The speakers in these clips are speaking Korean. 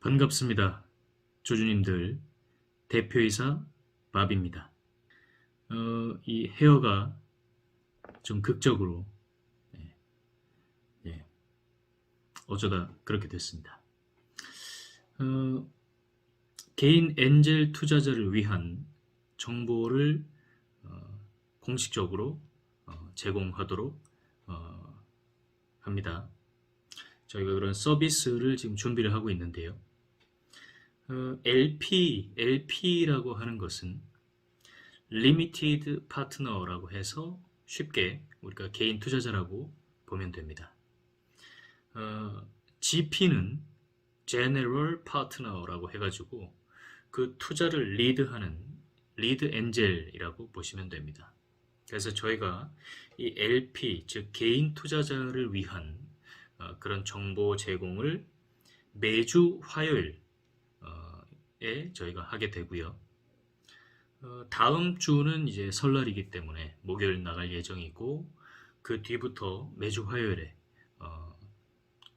반갑습니다. 조주님들, 대표이사 밥입니다. 어, 이 헤어가 좀 극적으로, 예, 예, 어쩌다 그렇게 됐습니다. 어, 개인 엔젤 투자자를 위한 정보를 어, 공식적으로 어, 제공하도록 어, 합니다. 저희가 그런 서비스를 지금 준비를 하고 있는데요. 어, LP, LP라고 하는 것은 Limited Partner라고 해서 쉽게 우리가 개인 투자자라고 보면 됩니다. 어, GP는 General Partner라고 해가지고 그 투자를 리드하는 리드 엔젤이라고 보시면 됩니다. 그래서 저희가 이 LP, 즉 개인 투자자를 위한 어, 그런 정보 제공을 매주 화요일 에 저희가 하게 되고요. 어, 다음 주는 이제 설날이기 때문에 목요일 나갈 예정이고 그 뒤부터 매주 화요일에 어,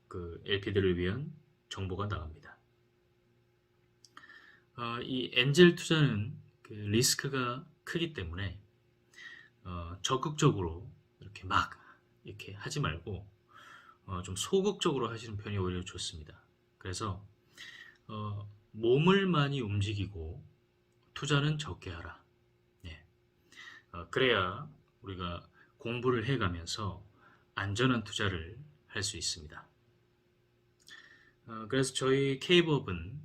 그 LP들을 위한 정보가 나갑니다. 어, 이 엔젤 투자는 그 리스크가 크기 때문에 어, 적극적으로 이렇게 막 이렇게 하지 말고 어, 좀 소극적으로 하시는 편이 오히려 좋습니다. 그래서 어, 몸을 많이 움직이고 투자는 적게 하라. 예. 어, 그래야 우리가 공부를 해가면서 안전한 투자를 할 수 있습니다. 어, 그래서 저희 K법은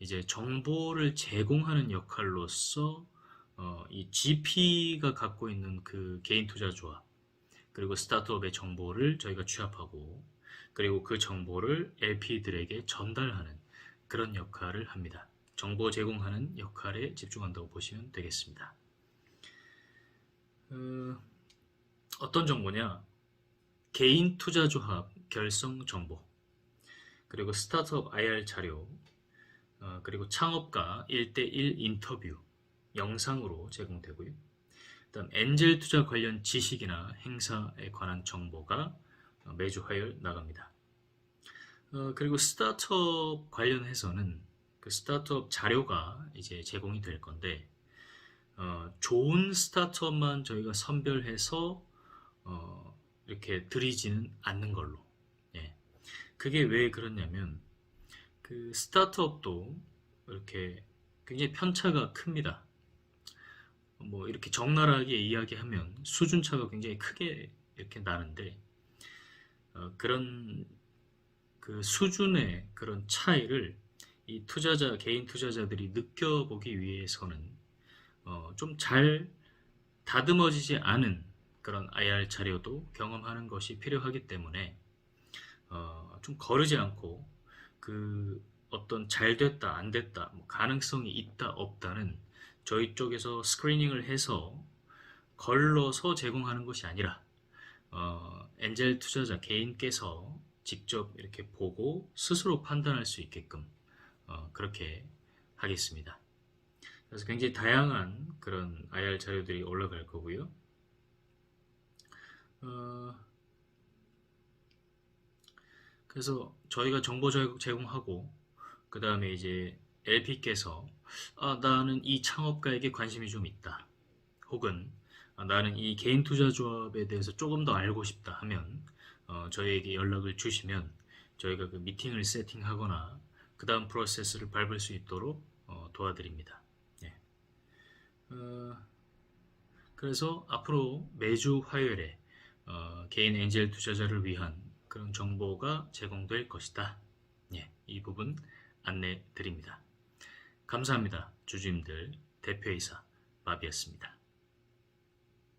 이제 정보를 제공하는 역할로서 어, 이 GP가 갖고 있는 그 개인 투자 조합 그리고 스타트업의 정보를 저희가 취합하고 그리고 그 정보를 LP들에게 전달하는 그런 역할을 합니다. 정보 제공하는 역할에 집중한다고 보시면 되겠습니다. 어, 어떤 정보냐? 개인 투자 조합 결성 정보, 그리고 스타트업 IR 자료, 어, 그리고 창업가 1대1 인터뷰 영상으로 제공되고요. 다음 엔젤 투자 관련 지식이나 행사에 관한 정보가 어, 매주 화요일 나갑니다. 어, 그리고 스타트업 관련해서는 그 스타트업 자료가 이제 제공이 될 건데 어, 좋은 스타트업만 저희가 선별해서 어, 이렇게 드리지는 않는 걸로. 예. 그게 왜 그렇냐면 그 스타트업도 이렇게 굉장히 편차가 큽니다. 뭐 이렇게 적나라하게 이야기하면 수준차가 굉장히 크게 이렇게 나는데 어, 그런 그 수준의 그런 차이를 이 투자자 개인 투자자들이 느껴보기 위해서는 어, 좀 잘 다듬어지지 않은 그런 IR 자료도 경험하는 것이 필요하기 때문에 어, 좀 거르지 않고 그 어떤 잘 됐다 안 됐다 뭐 가능성이 있다 없다는 저희 쪽에서 스크리닝을 해서 걸러서 제공하는 것이 아니라 어, 엔젤 투자자 개인께서 직접 이렇게 보고 스스로 판단할 수 있게끔 어, 그렇게 하겠습니다. 그래서 굉장히 다양한 그런 IR 자료들이 올라갈 거고요. 어, 그래서 저희가 정보 제공하고 그 다음에 이제 LP께서 아, 나는 이 창업가에게 관심이 좀 있다. 혹은 아, 나는 이 개인 투자 조합에 대해서 조금 더 알고 싶다 하면 어, 저희에게 연락을 주시면 저희가 그 미팅을 세팅하거나 그 다음 프로세스를 밟을 수 있도록 어, 도와드립니다. 예. 어, 그래서 앞으로 매주 화요일에 어, 개인 엔젤 투자자를 위한 그런 정보가 제공될 것이다. 예, 이 부분 안내 드립니다. 감사합니다. 주주님들 대표이사 마비였습니다.